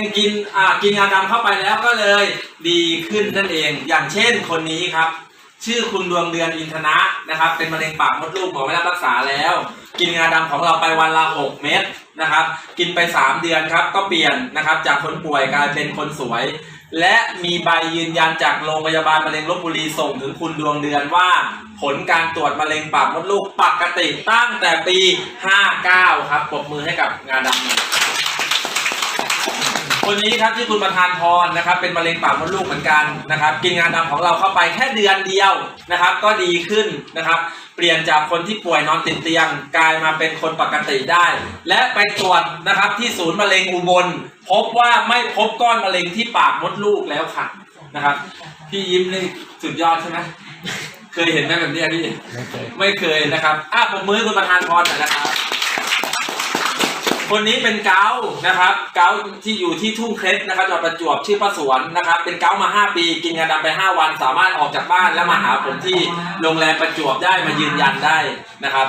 องกินอ่ากินงาดำเข้าไปแล้วก็เลยดีขึ้นนั่นเอง อย่างเช่นคนนี้ครับ ชื่อคุณดวงเดือนอินทนะนะครับ เป็นมะเร็งปากมดลูกหมอไม่รับรักษาแล้ว กินงาดำของเราไปวันละ 6 เม็ดนะครับ กินไป 3 เดือนครับก็เปลี่ยนนะครับ จากคนป่วยกลายเป็นคนสวย และมีใบยืนยันจากโรงพยาบาลมะเร็งลบบุรีส่งถึงคุณดวงเดือนว่า ผลการตรวจมะเร็งปากมดลูกปกติตั้งแต่ปี 59 ครับปรบมือให้กับงาดำหน่อย คนนี้ครับที่คุณประธานพรนะครับ เป็นมะเร็งปากมดลูกเหมือนกันนะครับ กินงานดำของเราเข้าไปแค่เดือนเดียวนะครับ ก็ดีขึ้นนะครับ เปลี่ยนจากคนที่ป่วยนอนติดเตียงกลายมาเป็นคนปกติได้ และไปตรวจนะครับที่ศูนย์มะเร็งอุบล พบว่าไม่พบก้อนมะเร็งที่ปากมดลูกแล้วค่ะนะครับ พี่ยิ้มนี่สุดยอดใช่ไหมเคยเห็นไหมแบบเนี้ยพี่ไม่เคยไม่เคยนะครับอะผมมือคุณประธานพรหน่อยนะครับ คนนี้เป็นเกานะครับ เกาที่อยู่ที่ทุ่งเคล็ดนะครับจังหวัดประจวบชื่อป้าสวนนะครับ เป็นเกามา 5 ปี กินงาดำไป 5 วัน สามารถออกจากบ้านและมาหาผมที่โรงแรมประจวบได้มายืนยันได้นะครับ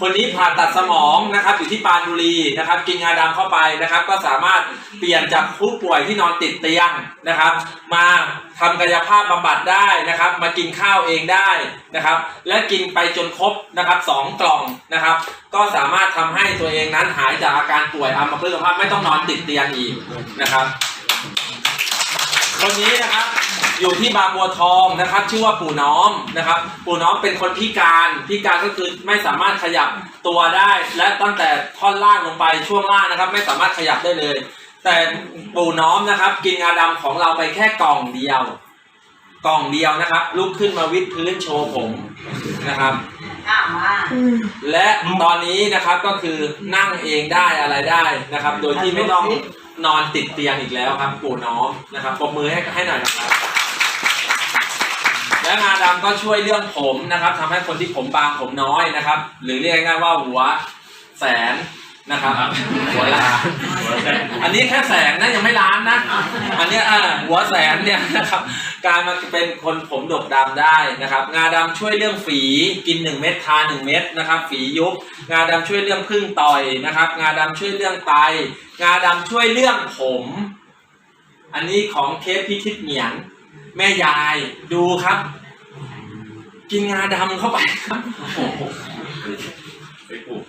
คนนี้ผ่าตัดสมองนะครับอยู่ที่ปานบุรีนะครับ กินงาดำเข้าไปนะครับ ก็สามารถเปลี่ยนจากผู้ป่วยที่นอนติดเตียงนะครับ มาทำกายภาพบำบัดได้นะครับ มากินข้าวเองได้นะครับ และกินไปจนครบนะครับสองกล่องนะครับ ก็สามารถทำให้ตัวเองนั้นหายจากอาการป่วยอัมพฤกษ์ภาพไม่ต้องนอนติดเตียงอีกนะครับคนนี้นะครับ อยู่ที่บางบัวทองนะครับ ชื่อว่าปู่น้อมนะครับ ปู่น้อมเป็นคนพิการพิการก็คือไม่สามารถขยับตัวได้ และตั้งแต่ท่อนล่างลงไปช่วงล่างนะครับ ไม่สามารถขยับได้เลย แต่ปู่น้อมนะครับ กินงาดำของเราไปแค่กล่องเดียว กล่องเดียวนะครับ ลุกขึ้นมาวิดพื้นโชว์ผมนะครับอ่ามาและตอนนี้นะครับก็คือนั่งเองได้อะไรได้นะครับ โดยที่ไม่ต้องนอนติดเตียงอีกแล้วครับปู่น้อมนะครับปรบมือให้ให้หน่อยนะครับ และงาดำก็ช่วยเรื่องผมนะครับทำให้คนที่ผมบางผมน้อยนะครับ หรือเรียกง่ายๆว่าหัวแสนนะครับหัวล้านอันนี้แค่แสนนะยังไม่ล้านนะ อันเนี้ยอ่าหัวแสนเนี่ยนะครับกลารมาเป็นคนผมดกดำได้นะครับ งาดำช่วยเรื่องฝีกิน 1 เม็ดทาน1เม็ดนะครับ ฝียุบงาดำช่วยเรื่องพึ่งต่อยนะครับ งาดำช่วยเรื่องไต งาดำช่วยเรื่องผม อันนี้ของเคสพิชิตเหมียนแม่ยายดูครับ กินงาดำเข้าไปครับโอ้โห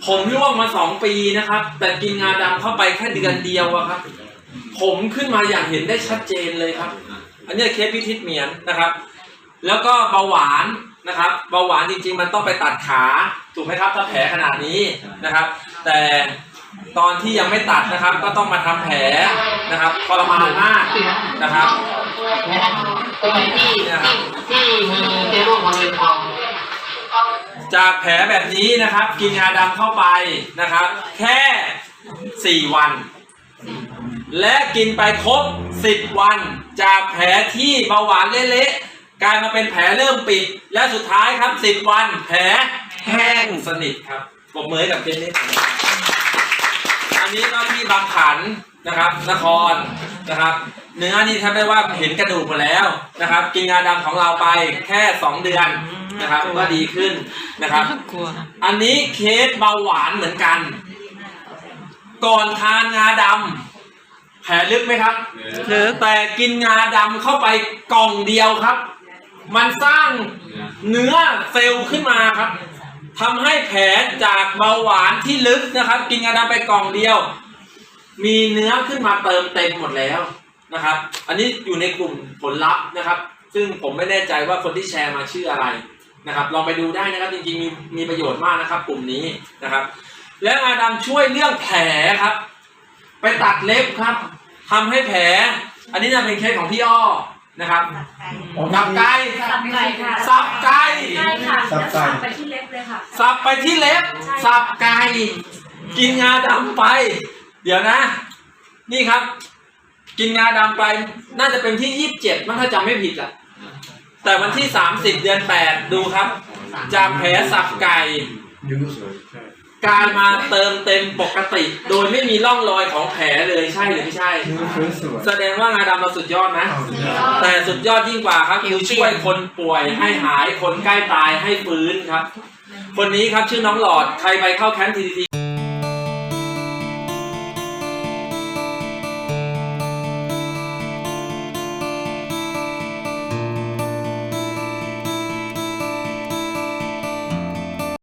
ผมร่วงมาสองปีนะครับ แต่กินงาดำเข้าไปแค่เดือนเดียวอะครับ ผมขึ้นมาอย่างเห็นได้ชัดเจนเลยครับ อันนี้เคสพิทิตเหมียนนะครับ แล้วก็เบาหวานนะครับเบาหวานจริงๆ มันต้องไปตัดขาถูกไหมครับถ้าแผลขนาดนี้นะครับ แต่ตอนที่ยังไม่ตัดนะครับ ก็ต้องมาทำแผลนะครับทรมานมากนะครับตรงที่ที่ที่มี จากแผลแบบนี้นะครับ กินยาดำเข้าไปนะครับ แค่ 4 วัน และกินไปครบ 10 วัน จากแผลที่เบาหวานเละๆกลายมาเป็นแผลเริ่มปิด และสุดท้ายครับ 10 วัน แผลแห้งสนิทครับปรบมือกับเจนนี่ อันนี้ก็ที่บางขันนะครับ นครนะครับ เนื้อนี่ถ้าได้ว่าเห็นกระดูกหมดแล้วนะครับ กินงาดำของเราไปแค่ 2 เดือนนะครับก็ดีขึ้นนะครับ กลัวอันนี้เคสเบาหวานเหมือนกัน ก่อนทานงาดำแผลลึกไหมครับลึกแต่กินงาดำเข้าไปกล่องเดียวครับ มันสร้างเนื้อเซลล์ขึ้นมาครับ ทำให้แผลจากเบาหวานที่ลึกนะครับ กินงาดำไปกล่องเดียว มีเนื้อขึ้นมาเติมเต็มหมดแล้วนะครับ อันนี้อยู่ในกลุ่มผลลัพธ์นะครับ ซึ่งผมไม่แน่ใจว่าคนที่แชร์มาชื่ออะไรนะครับลองไปดูได้นะครับจริงๆมีมีประโยชน์มากนะครับ กลุ่มนี้นะครับ และงาดำช่วยเรื่องแผลครับ ไปตัดเล็บครับทำให้แผล อันนี้จะเป็นเคสของพี่อ้อ นะครับสับไก่สับไก่ค่ะสับไก่ใช่ค่ะสับแล้วไก่สับไปที่เล็บเลยค่ะ สับไปที่เล็บ สับไก่ กินงาดำไป เดี๋ยวนะ นี่ครับ กินงาดำไป น่าจะเป็นที่ยี่สิบเจ็ดมั้งถ้าจำไม่ผิดอะแต่วันที่สามสิบเดือนแปดดูครับ จากแผลสับไก่ยูนุสวยใช่ กลายมาเติมเต็มปกติ โดยไม่มีร่องรอยของแผลเลยใช่หรือไม่ใช่ยูนุสวยสวย แสดงว่างาดำเราสุดยอดนะเอาสุดยอดแต่สุดยอดยิ่งกว่าครับคือช่วยคนป่วยให้หายคนใกล้ตายให้ฟื้นครับ คนนี้ครับชื่อน้องหลอดใครไปเข้าแคมป์ทีที